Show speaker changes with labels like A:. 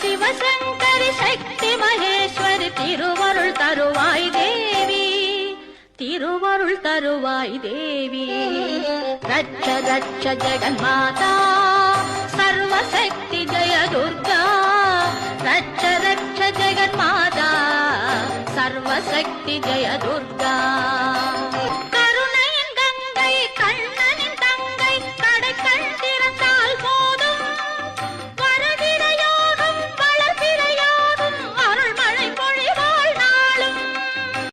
A: சிவ சங்கரி சக்தி மகேஸ்வரி திருவருள் தருவாய் தேவி திருவருள் தருவாய் தேவி ரட்ச ரட்ச ஜெகன்மாதா சர்வசக்தி ஜெய துர்கா ரட்ச ரட்ச ஜெகன்மாதா சர்வசக்தி ஜெய துர்கா